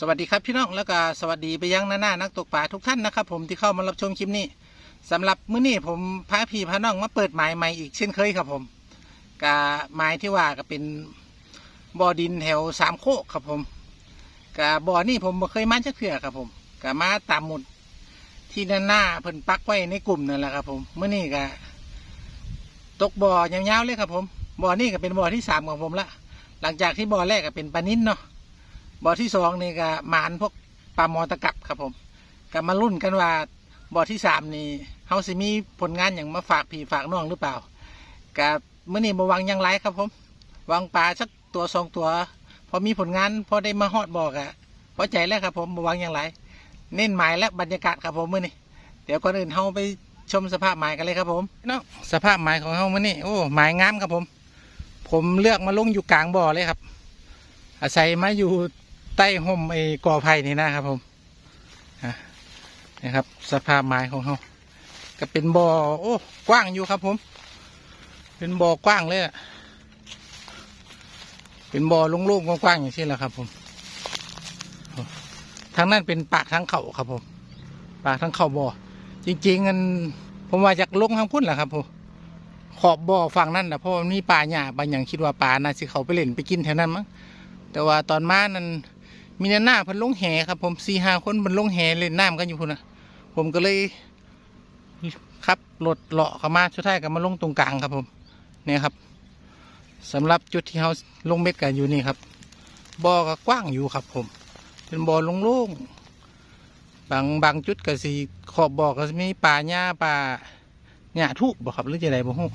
สวัสดีครับพี่น้องแล้วก็สวัสดีไปยังหน้าหน้านักตกปลาทุกท่านนะครับผมที่เข้ามารับชมคลิปนี้สำหรับมื้อนี้ผมพาพี่พาน้องมาเปิดหมายใหม่อีกเช่นเคยครับผมกะหมายที่ว่าก็เป็นบ่อดินแถวสามโคกครับผมกะบ่อนี่ผมเคยมาจักเถื่อครับผมกะมาตามหมุดที่ด้าหน้าเพิ่นปักไว้ในกลุ่มนั่นแหละครับผมมื้อนี้กะตกบ่อยาวๆเลยครับผมบ่อนี่ก็เป็นบ่อที่สามของผมละหลังจากที่บ่อแรกก็เป็นปลานิ้นเนาะ บ่อที่สองนี่ก็หมานพวกปลาหมอตะกับครับผมก็มาลุ้นกันว่าบ่อที่สามนี่เฮาสิมีผลงานอย่างมาฝากพี่ฝากน้องหรือเปล่ากับมื้อนี้บ่หวังยังไรครับผมวังปลาสักตัวสองตัวพอมีผลงานพอได้มาฮอดบอกอะพอใจแล้วครับผมบ่หวังยังไรเน้นหมายและบรรยากาศครับผมเมื้อนี้เดี๋ยวก่อนอื่นเฮาไปชมสภาพหมายกันเลยครับผมเนาะสภาพหมายของเฮามื้อนี้โอ้หมายงามครับผม ผมเลือกมาลงอยู่กลางบ่อเลยครับ อาศัยมาอยู่ ใต้ห่มไอ้กอไผ่นี่นะครับผมนะครับ สภาพไม้ของเขาก็เป็นบ่อโอ้กว้างอยู่ครับผม เป็นบ่อกว้างเลยอะเป็นบ่อโล่งๆกว้างๆอย่างเช่นแหละครับ ผมทางนั้นเป็นปากทางเขาครับผม ปากทางเขาบ่อจริงๆกันผมว่าจากลงทางพุ่นแหละครับผมขอบบ่อฝั่งนั้นนะเพราะมันมีปลาหญ้าบางอย่างคิดว่าปลาน่าสิเขาไปเล่นไปกินแถวนั้นมั้งแต่ว่าตอนมานั้น มีหน้าเพันลงแหครับ ผมสี่ห้าคนมันลงแหเล่นน้ำกันอยู่พุ่นนะผมก็เลยขับรถเลาะเข้ามาชุดท้ายก็มาลงตรงกลางครับผมเนี่ยครับสำหรับจุดที่เขาลงเม็ดกันอยู่นี่ครับบ่อก็กว้างอยู่ครับ ผม เป็นบ่อโล่งๆบางบางจุดก็สีขอบบ่อก็มีป่าหญ้าป่าหญ้าทุกบ่ครับหรือจะไรบ่ฮู้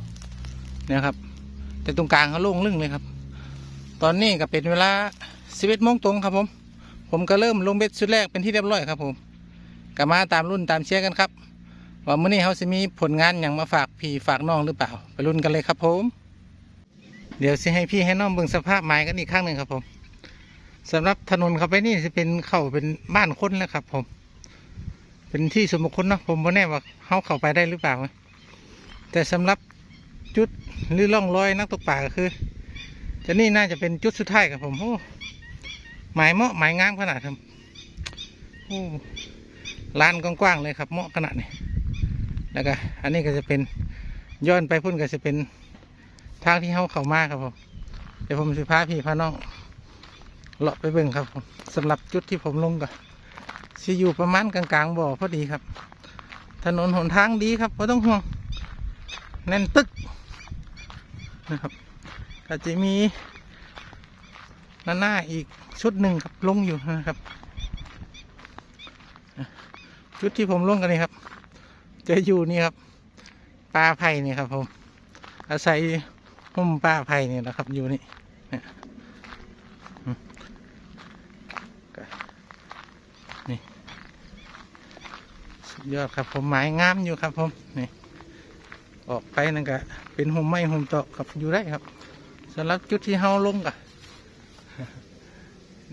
เนี่ยครับ แต่ตรงกลางเขาโล่งลึ่งเลยครับ ตอนนี้ก็เป็นเวลาสิบเอ็ดโมงตรงครับผม ผมก็เริ่มลงเบ็ดชุดแรกเป็นที่เรียบร้อยครับผมก็มาตามรุ่นตามเชียร์กันครับว่ามื้อนี้เขาจะมีผลงานอย่างมาฝากพี่ฝากน้องหรือเปล่า ไปรุ่นกันเลยครับผม เดี๋ยวจะให้พี่ให้น้องเบิ่งสภาพไม้กันอีกครั้งหนึ่งครับผมสำหรับถนนเข้าไปนี่จะเป็นเข้าเป็นบ้านคนแล้วครับ ผม เป็นที่สมบุคคลเนาะผมไม่แน่ว่าเขาเข้าไปได้หรือเปล่า แต่สำหรับจุดหรือร่องรอยนักตกป่าก็คือจะนี่น่าจะเป็นจุดสุดท้ายครับผมโอ้ หมายเมาะหมายงามขนาดครับโอ้ลานกว้างๆเลยครับเมาะขนาดนี้แล้วก็อันนี้ก็จะเป็นย้อนไปพุ่นก็จะเป็นทางที่เขาเข้ามาครับผมเดี๋ยวผมจะพาพี่พาน้องเลาะไปเบิ่งครับผมสำหรับจุดที่ผมลงก็สิอยู่ประมาณกลางๆบ่อพอดีครับ ถนนหนทางดีครับไม่ต้องห่วงแน่นตึกนะครับก็จะมีหน้าหน้าอีกชุดหนึ่งครับลงอยู่นะครับชุดที่ผมลงกันนี่ครับ จะอยู่นี่ครับปลาไผ่นี่ครับ ผม อาศัยหุ่มปลาไผ่นี่นะครับ อยู่นี่เนี่ยอืมก็นี่สุดยอดครับ ผมหมายงามอยู่ครับ ผมนี่ออกไปนั่นก็เป็นหุ่มไม้หุ่มตอกครับอยู่ได้ครับสำหรับจุดที่เฮาลงกัน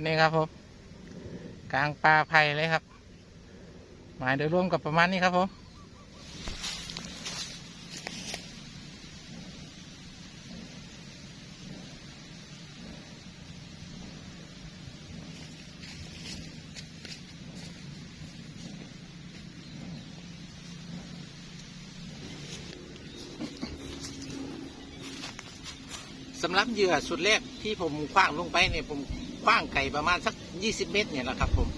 นี่ครับผมกลางป่าไผ่เลยครับ หมายโดยรวมกับประมาณนี้ครับผมสำหรับเหยื่อสุดแรกที่ผมคว้างลงไปเนี่ยผม คว้างไก่ประมาณสัก 20 เมตรเนี่ยแหละครับผม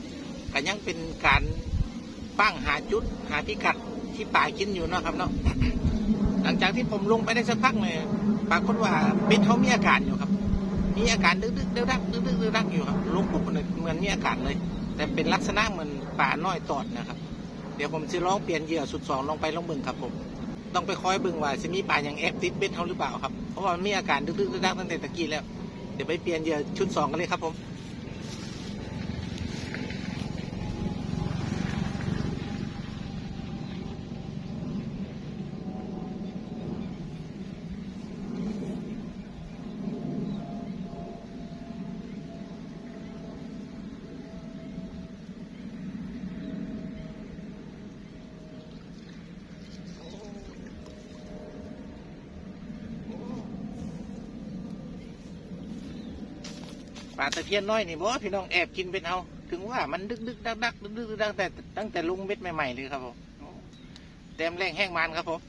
ก็ยังเป็นการคว้างหาจุดหาพิกัดที่ป่ากินอยู่เนาะครับเนาะหลังจากที่ผมลงไปได้สักพักเนี่ยปรากฏว่าเป็ดเขามีอาการอยู่ครับ มีอาการดึกดึกเดือดดักดึกดึกเดือดดักอยู่ครับลงปุ๊บเนี่ยเหมือนมีอาการเลย แต่เป็นลักษณะเหมือนป่าน้อยตอดนะครับ เดี๋ยวผมจะลองเปลี่ยนเหยื่อสุดสองลงไปลงเบิ่งครับผมต้องไปคอยเบิ่งว่าจะมีปลาอย่างแอบติดเบ็ดเขาหรือเปล่าครับเพราะว่ามีอาการดึกๆดักตั้งแต่ตะกี้แล้ว ดี๋ยวไปเปลี่ยนเหยื่อชุดสองกันเลยครับผม ตะเพียนน้อยนี่บ่พี่น้องแอบกินเป็นเอา ถึงว่ามันดึกดึกดักดักดึกดึกดักแต่ตั้งแต่ลุงเม็ดใหม่ๆเลยครับผมโอ้เต็มแรงแห้งมันครับผม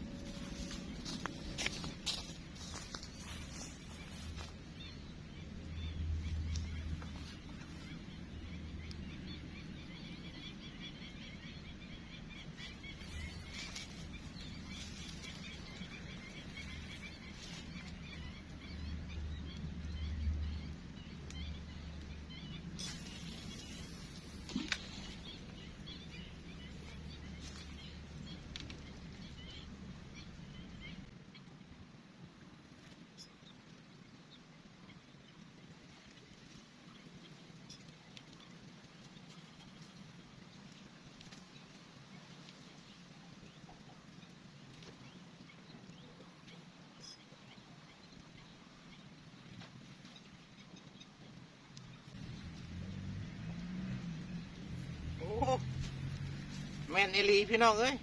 แม่นเอลีพี่น้องเอ้ย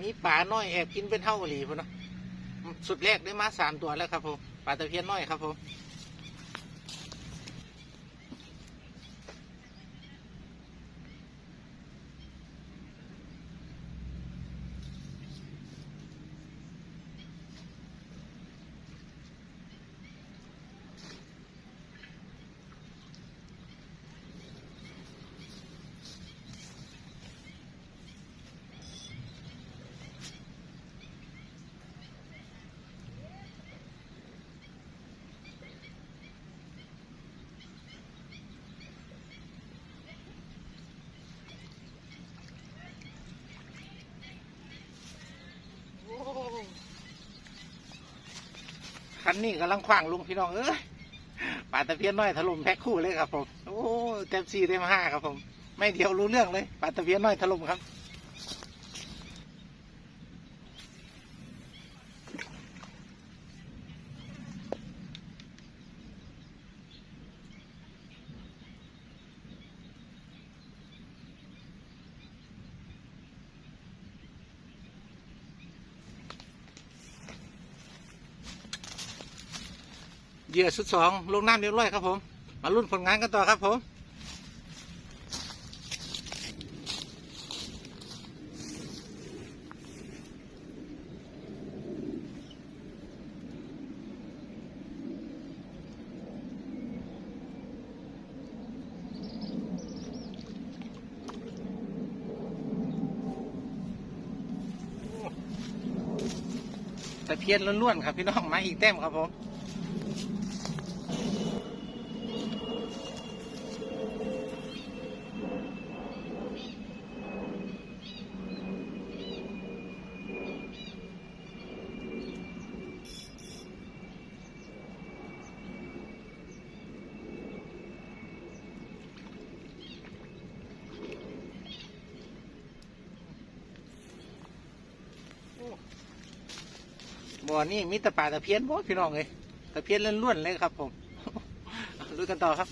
มีป่าน้อยแอบกินเป็นเท่าอีหลีพุ่นนะสุดแรกได้มาสามตัวแล้วครับผมปลาตะเพียนน้อยครับผม คันนี้กำลังขว้างลุงพี่น้องเอ้ยปลาตะเพียนน้อยถล่มแพ็คคู่เลยครับผม โอ้เต็มสี่เต็มห้าครับผม ไม่เดียวรู้เรื่องเลยปลาตะเพียนน้อยถล่มครับ เหยื่อชุดสองลงน้ำเรียบร้อยครับผม มาลุ้นผลงานกันต่อครับผมแต่เพียนล้วนๆครับพี่น้องมาอีกแต้มครับผม อนี่มีแต่ป่าตะเพียนบ่พี่น้องเลยตะเพียนล้วนๆเลยครับผมรู้กันต่อครับ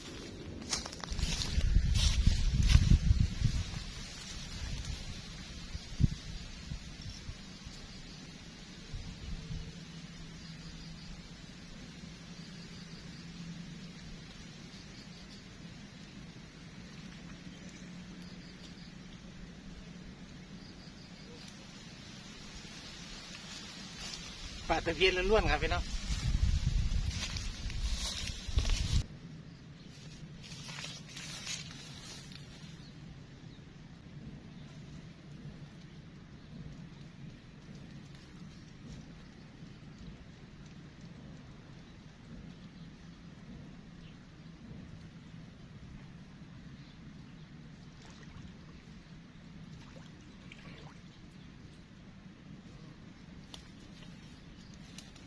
ป่าตะเพียนล้วนๆครับพี่น้อง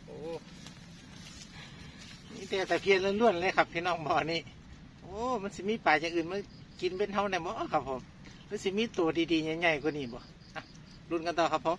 โอ้ นี่แต่ตะเพียนล้วนๆเลยครับ พี่น้องบ่อนี่โอ้ มันสิมีปลาอย่างอื่นมากินเป็นเท่าไหร่บ่ครับผมมันสิมีตัวดีๆใหญ่ๆกว่านี้บ่รุ่นกันต่อครับผม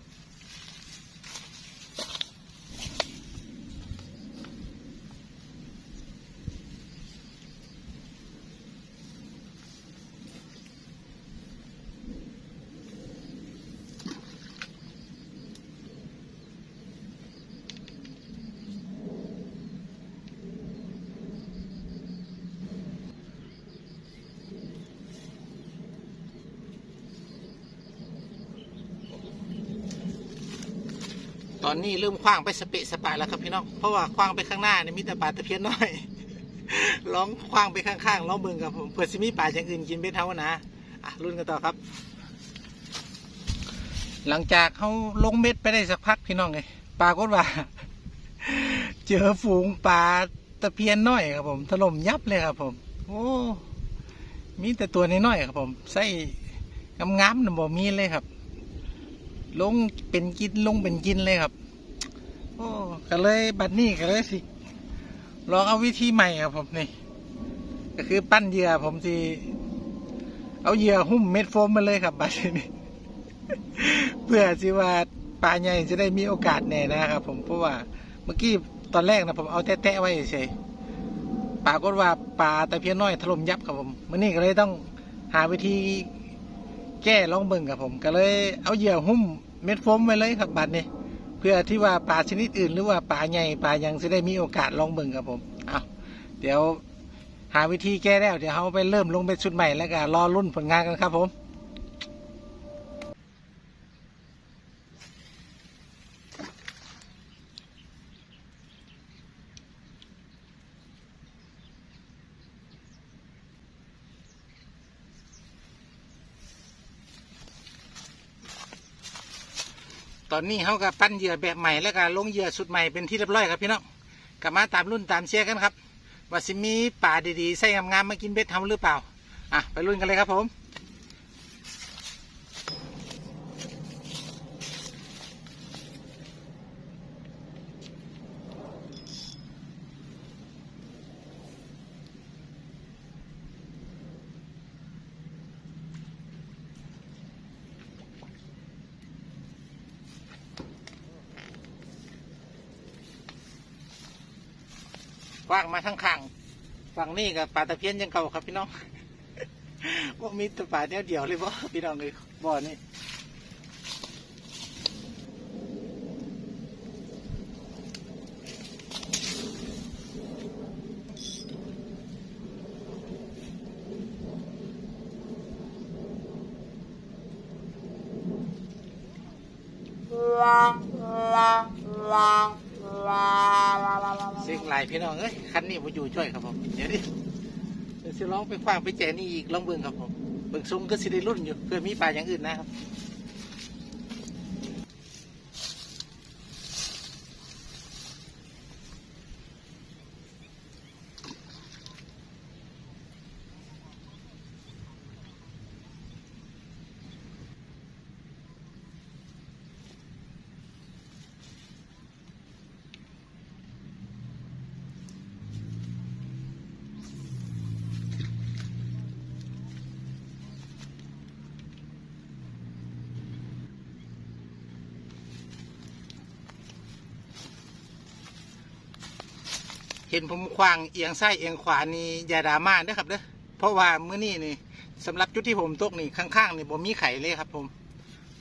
ตอนนี้เริ่มคว้างไปสเปะสปะแล้วครับพี่น้อง เพราะว่าคว้างไปข้างหน้าเนี่ยมีแต่ปลาตะเพียนน้อยร้องคว้างไปข้างๆร้องเบิ่งครับผมเพื่อสิมีปลาอย่างอื่นกินเบ็ดเท่านะอะรุ่นกันต่อครับ หลังจากเขาลงเม็ดไปได้สักพักพี่น้องไงปรากฏว่า เจอฝูงปลาตะเพียนน้อยครับผมถล่มยับเลยครับผม โอ้มีแต่ตัวน้อยๆครับผมใส่งามๆนะบ่มีเลยครับ ลงเป็นกินลงเป็นกินเลยครับ โอ้ก็เลยบัดนี้ก็เลยสิลองเอาวิธีใหม่ครับผมนี่ ก็คือปั้นเหยื่อผมสิเอาเหยื่อหุ้มเม็ดโฟมมาเลยครับบัดนี้เพื่อสิว่าปลาใหญ่จะได้มีโอกาสแน่นะครับ ผมเพราะว่าเมื่อกี้ตอนแรกนะผมเอาแตะๆไว้เฉยปรากฏว่าปลาแตะเพียนน้อยถล่มยับครับผมเมื่อนี้ก็เลยต้องหาวิธี แก้ลองเบิ่งครับผมก็เลยเอาเหยื่อหุ้มเม็ดโฟมไว้เลยครับบัดนี้ เพื่อที่ว่าปลาชนิดอื่น หรือว่าปลาใหญ่ปลายังจะได้มีโอกาสลองเบิ่งครับผมเอาเดี๋ยวหาวิธีแก้แล้วเดี๋ยวเขาไปเริ่มลงเป็นชุดใหม่แล้วก็รอรุ่นผลงานกันครับผม อนนี้เขาก็ปั้นเหยื่อแบบใหม่แล้วก็ลงเหยื่อสุดใหม่เป็นที่เรียบร้อยครับพี่น้องกลับมาตามรุ่นตามเชียร์กันครับว่าสิมีป่าดีๆใส่งามๆมากินเบ็ดทำหรือเปล่าอะไปรุ่นกันเลยครับผม มาทั้งข้างฝั่งนี้กับป่าตะเพียนยังเก่าครับพี่น้องว่ามีแต่ป่าเดียวเดียวเลยบ่พี่น้องเลยบ่อนี่ายพี่น้องเอ้ยคันนี้ผมอยู่ช่วยครับผมเดี๋ยวดิเดี๋ยวสิลองไปคว้างไปแจนี่อีกลองเบิ่งครับผมเบิ่งซุ้มก็สิได้รุ่นอยู่เพื่อมีปลาอย่างอื่นนะครับ เห็นผมควางเอียงซ้ายเอียงขวานี่อย่าดราม่าเด้อครับเด้อเพราะว่ามื้อนี้นี่สำหรับจุดที่ผมตกนี่ข้างๆนี่บ่มีไข่เลยครับ ผม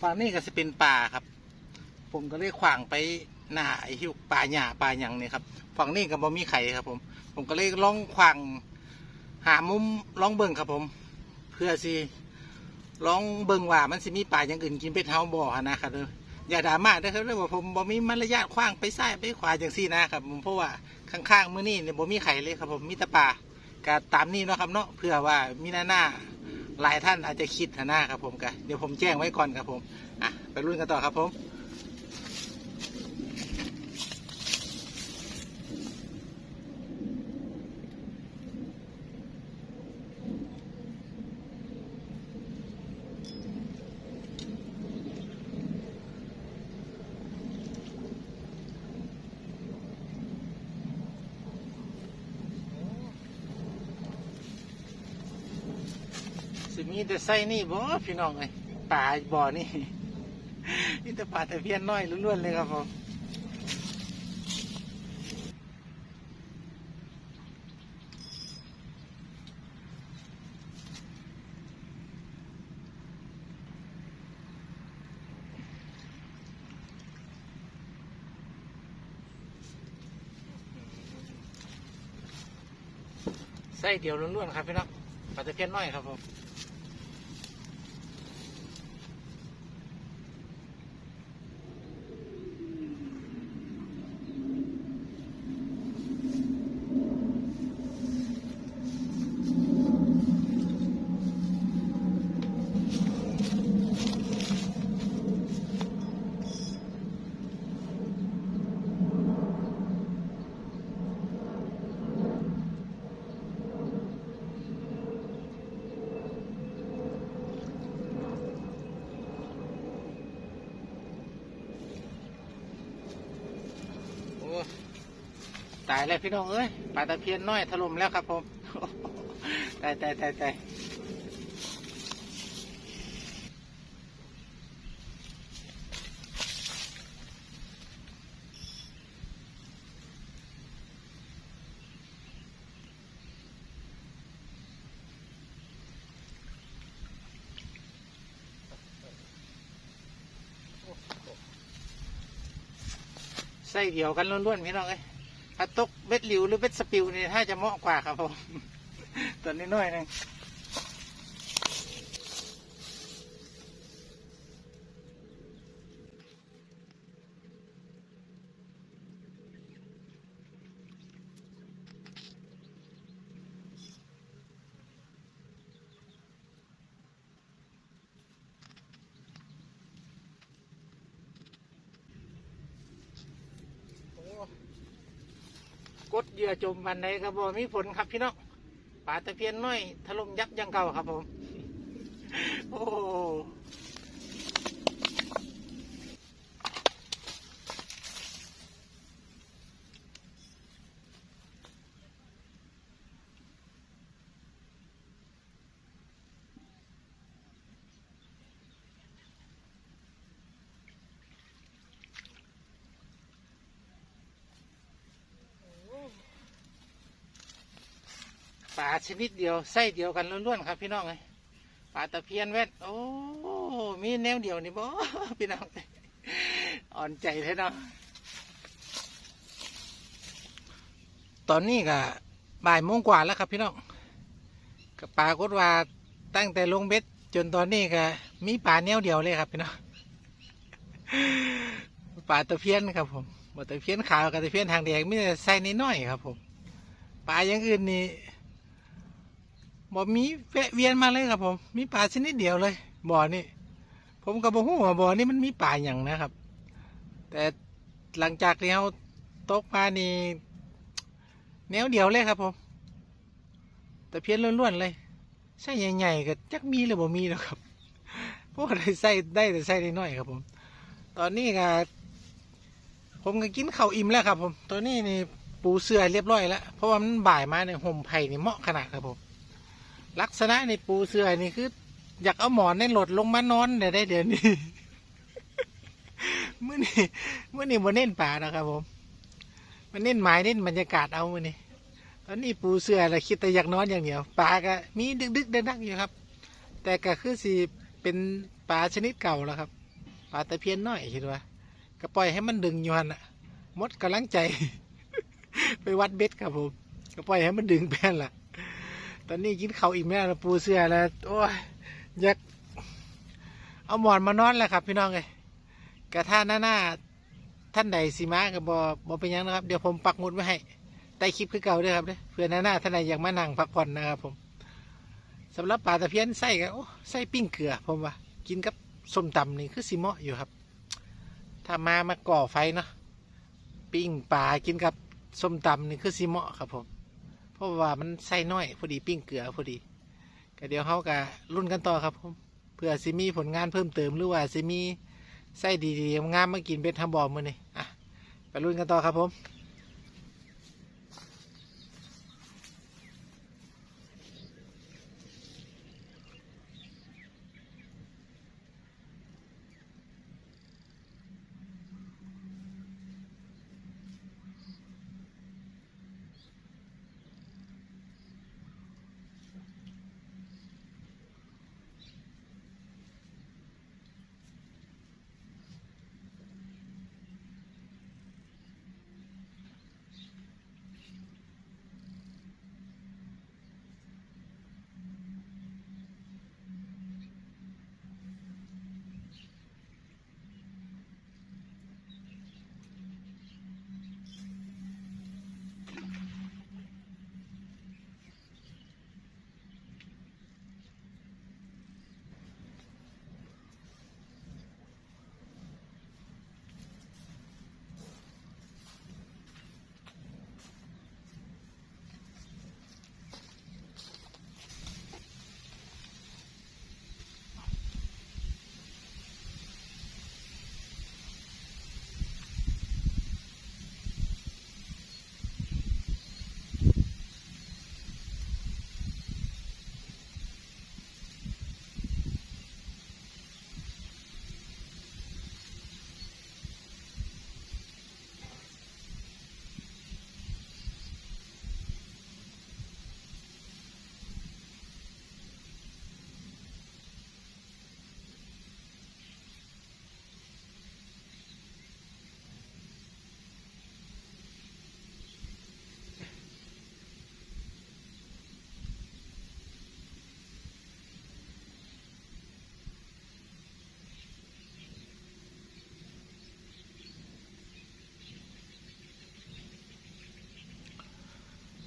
ฝั่งนี้ก็จะเป็นป่าครับ ผมก็เลยขวางไปหน้าไอ้หิวป่าหญ้าป่าหยังนี่ครับฝั่งนี้ก็บ่มีไข่ครับ ผม ผมก็เลยลองขวางหามุมลองเบิ่งครับผม เพื่อสิลองเบิ่งว่ามันสิมีป่าอย่างอื่นกินเป็ดเฮาบ่หนนะครับเด้อ อย่าดราม่าเด้ครับเด้อว่าผมบ่มีมารยาทขวางไปซ้ายไปขวาอย่างซี่นะครับผมเพราะว่าข้างๆมื้อนี้เนี่ยบ่มีไข่เลยครับผมมีแต่ปลาก็ตามนี้เนาะครับเนาะเพื่อว่ามีหน้าหน้าหลายท่านอาจจะคิดหน้าครับผมก็เดี๋ยวผมแจ้งไว้ก่อนครับผมอะไปรุ่นกันต่อครับผม มีแต่ไส้นี่บ่พี่น้องเอ้ยป่าบ่อนี่นี่แต่ป่าแต่เพียนน้อยล้วนๆเลยครับผมไส้เดียวล้วนๆครับพี่น้องป่าต่เพียนน้อยครับผม แล้วพี่น้องเอ้ยปลาตะเพียนน้อยถล่มแล้วครับผมตายตายตายตายไส้เดียวกันล้วนๆพี่น้องเอ้ย ถ้าตกเบ็ดหลิวหรือเบ็ดสปิวนี่ถ้าจะเหมาะกว่าครับผม ตัวนี้น้อยหนึง ดเหยื่อจมวันใดครับผมมีผลครับพี่น้องป่าตะเพียนน้อยถล่มยับยังเก่าครับผม โอ้ ชนิดเดียวไส้เดียวกันล้วนๆครับพี่น้องเลยปลาตะเพียนแวดโอ้มีแนวเดียวนี่บ่พี่น้องอ่อนใจเลยเนาะตอนนี้ก็บ่ายโมงกว่าแล้วครับพี่น้องก็ปลากฏว่าตั้งแต่ลงเบ็ดจนตอนนี้ก็มีปลาแนวเดียวเลยครับพี่น้องปลาตะเพียนครับผมปลาตะเพียนขาวกับตะเพียนทางแดงไมแต่ได้ใส่น้อยๆครับผมปลาอย่างอื่นนี่ บ่มีแวะเวียนมาเลยครับผม มีปลาชนิดเดียวเลย บ่อนี่ผมก็บ่ฮู้ว่าบ่อนี่มันมีปลาอย่างนะครับ แต่หลังจากที่เราตกมานี่แนวเดียวเลยครับผมแตะเพี้ยนล้วนๆเลยใส่ใหญ่ๆก็จักมีหรือบ่มีแล้วครับเพราะว่าได้ใส่ได้แต่ใส่ได้น้อยครับผม ตอนนี้ก็ผมก็กินข้าวอิ่มแล้วครับ ผมตอนนี้นี่ปูเสื่อเรียบร้อยแล้วเพราะว่ามันบ่ายมาเนี่ยห่มไผ่นี่เหมาะขนาดครับผม ลักษณะในปูเสื่อนี่คือ อยากเอาหมอนในหลดลงมานอนเนี่ได้เดี๋ยวนี้เมื่อนี้เมื่อนี้มาเน้นป่านะครับผมมันเน้นไม้เน้นบรรยากาศเอามื่อนี้ตอนนี้ปูเสื่อเราคิดแต่อยากนอนอย่างเดียวปลาก็มีดึกดึกๆดักๆอยู่ครับ แต่ก็คือสิเป็นปลาชนิดเก่าแล้วครับปลาตะเพียนน้อยคิดว่าก็ปล่อยให้มันดึงอยู่หันอะมดกำลังใจ ไปวัดเบ็ดครับผมก็ปล่อยให้มันดึงแป้นล่ะ ตอนนี้กินเขาวอิ่มแล้วปูเสื้อแล้วโอ้ยอยากเอาหมอนมานอนแล้วครับ พี่น้องเลยกระท่าหน้าหน้าท่านใดสีมากับบอบอเป็นยังนะครับ เดี๋ยวผมปักหมุดไว้ให้ใต้คลิปคือเก่าด้วยครับเด้เพื่อนหน้าหน้าท่านใดอยากมานั่งพักผ่อนนะครับผมสำหรับปลาตะเพียนไส้กันโอ้ไส้ปิ้งเกลือผมว่ากินกับส้มตำนี่คือสีเหมาะอยู่ครับ ถ้ามามาก่อไฟเนาะปิ้งปลากินกับส้มตำนี่คือสีเหมาะครับผม เพราะว่ามันใส่น้อยพอดีปิ้งเกลือพอดีก็เดี๋ยวเขาก็รุ่นกันต่อครับผมเพื่อซิมีผลงานเพิ่มเติมหรือว่าซิมีไส้ดีๆงามมากินเบ็ดทำบอมือนี่อะไปรุ่นกันต่อครับผม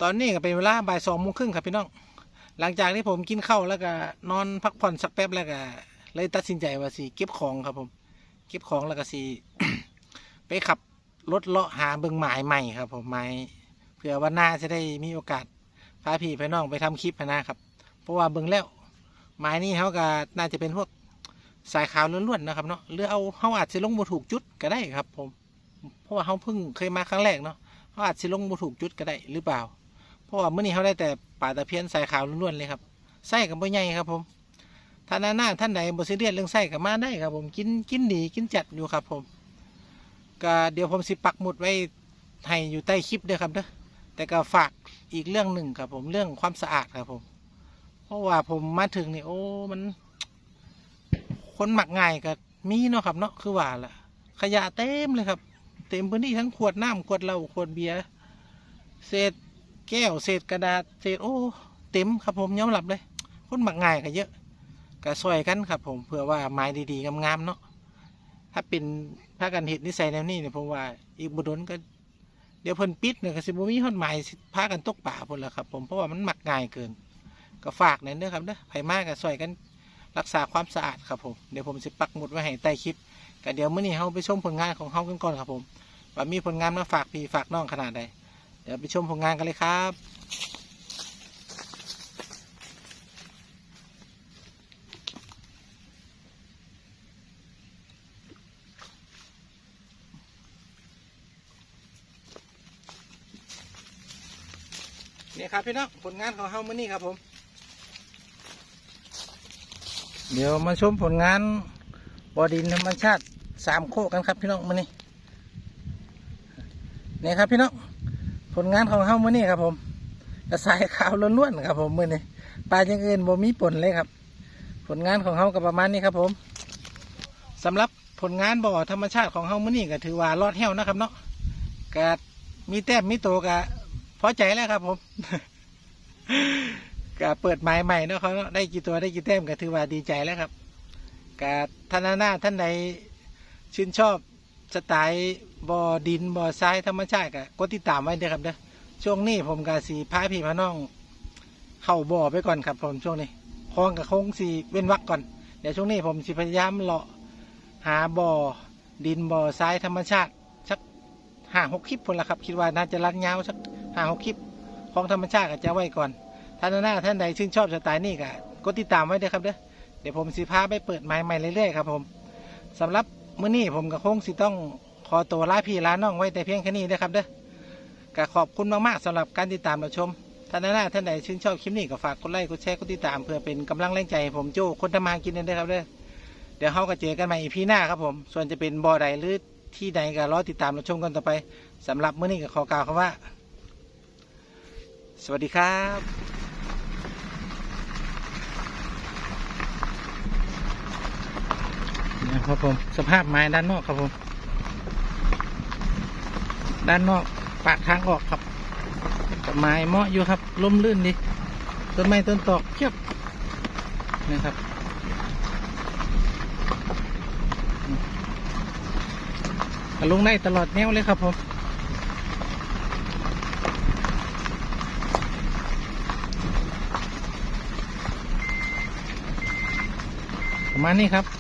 ตอนนี้ก็เป็นเวลาบ่ายสองโมงครึ่งครับพี่น้อง หลังจากที่ผมกินข้าวแล้วก็นอนพักผ่อนสักแป๊บแล้วก็เลยตัดสินใจว่าสิเก็บของครับผม เก็บของแล้วก็สิไปขับรถเลาะหาเบิ่งหมายใหม่ครับ ผมหมายเผื่อวันหน้าจะได้มีโอกาสพาพี่ไปน้องไปทำคลิปนะครับ เพราะว่าเบิ่งแล้วหมายนี้เขาก็น่าจะเป็นพวกสายขาวล้วนๆนะครับเนาะหรือเอาเขาอาจจะลงบถูกจุดก็ได้ครับ ผม เพราะว่าเขาเพิ่งเคยมาครั้งแรกเนาะเขาอาจจะลงบถูกจุดก็ได้หรือเปล่า เพราะว่าเมื่อนี้เขาได้แต่ป่าตะเพียนสายขาวล้วนๆเลยครับไส้กับบ่ใหญ่ครับผมท่านหน้าท่านใดบ่ซีเรียสเรื่องไส้กับมาได้ครับ ผมกินกินดีกินจัดอยู่ครับ ผมก็เดี๋ยวผมสิปักหมุดไว้ให้อยู่ใต้คลิปเด้อครับเด้อแต่ก็ฝากอีกเรื่องหนึ่งครับ ผมเรื่องความสะอาดครับ ผม เพราะว่าผมมาถึงนี่โอ้มัน คนหมักง่ายก็มีเนาะครับเนาะคือว่าล่ะ ขยะเต็มเลยครับ เต็มพื้นที่ทั้งขวดน้ำขวดเหล้าขวดเบียร์เศษ แก้วเศษกระดาษเศษโอ้เต็มครับผมยอมรับเลยคนหมักง่ายก็เยอะก็ซอยกันครับผมเพื่อว่าไม้ดีๆงามๆเนาะถ้าเป็นพากันเห็ดนิสัยแนวนี้เนี่ยผมว่าอีกบุดนก็ เดี๋ยวเพิ่นปิดเนี่ยก็สิบ่มีฮอดหมายสิพากันตกป่าพุ่นละครับ ผมเพราะว่ามันหมักง่ายเกิน ก็ฝากหน่อยเด้อครับเด้อไผมากก็ซอยกันรักษาความสะอาดครับผมเดี๋ยวผมสิปักหมุดไว้ให้ใต้คลิปก็เดี๋ยวมื้อนี้เฮาไปชมผลงานของเฮากันก่อนครับผมว่ามีผลงานมาฝากพี่ฝากน้องขนาดใด เดี๋ยวไปชมผลงานกันเลยครับนี่ครับพี่น้องผลงานของเฮามื้อนี้ครับผม เดี๋ยวมาชมผลงานบอดินธรรมชาติสามโคกกันครับพี่น้องมื้อนี้นี่ครับพี่น้อง ลงานของเฮามื้อนี้ครับ ผมกระสายขาวล้วนๆครับ ผมมื้อนี้ปลาอย่างอื่นบ่มีปนเลยครับ ผลงานของเฮาก็ประมาณนี้ครับ ผมสำหรับผลงานบ่อธรรมชาติของเฮามื้อนี้ก็ถือว่ารอดแห้วนะครับ เนาะก็มีแต้มมีโตก็พอใจแล้วครับ ผมก็เปิดไม้ใหม่เนาะเขาได้กี่ตัวได้กี่แต้มก็ถือว่าดีใจแล้วครับก็ท่านหน้าท่านใดชื่นชอบ สไตล์บ่อดินบ่อทรายธรรมชาติก็กดติดตามไว้เด้อครับเด้อช่วงนี้ผมกาสีพาพี่พาน้อง เข้าบ่อไปก่อนครับผมช่วงนี้คลองกับคงสีเว้นวักก่อน เดี๋ยวช่วงนี้ผมสิพยายามเลาะหาบ่อดินบ่อทรายธรรมชาติสักห้าหกคลิปคนละครับ คิดว่าน่าจะรันยาสักห้าหกคลิปของธรรมชาติก็จะไว้ก่อนท่านหน้าท่านใดชื่นชอบสไตล์นี้ก็กดติดตามไว้เด้อครับเด้อเดี๋ยวผมสิพาไปเปิดไม้ใหม่เรื่อยๆครับผมสำหรับ มื้อนี้ผมก็คงสิต้องขอตัวลาพี่ลาน้องไว้แต่เพียงแค่นี้เด้อครับเด้อก็ขอบคุณมากๆสำหรับการติดตามรับชมท่านหน้าท่านใดชื่นชอบคลิปนี้ก็ฝากกดไลค์กดแชร์กดติดตามเพื่อเป็นกำลังแรงใจให้ผมโจ้คนทำมาหากินเด้อครับเด้อเดี๋ยวเฮาก็เจอกันใหม่อีพีหน้าครับผม ส่วนจะเป็นบ่อใดหรือที่ใดก็รอติดตามรับชมกันต่อไปสำหรับมื้อนี้ก็ขอกล่าวคำว่า สวัสดีครับ นะ ครับผม สภาพไม้ด้านนอกครับผม ด้านนอกปากทางออกครับไม้เหมาะอยู่ครับล่มลื่นดีต้นไม้ต้นตอกเพียบนะครับลงได้ตลอดแนวเลยครับผมประมาณนี้ครับ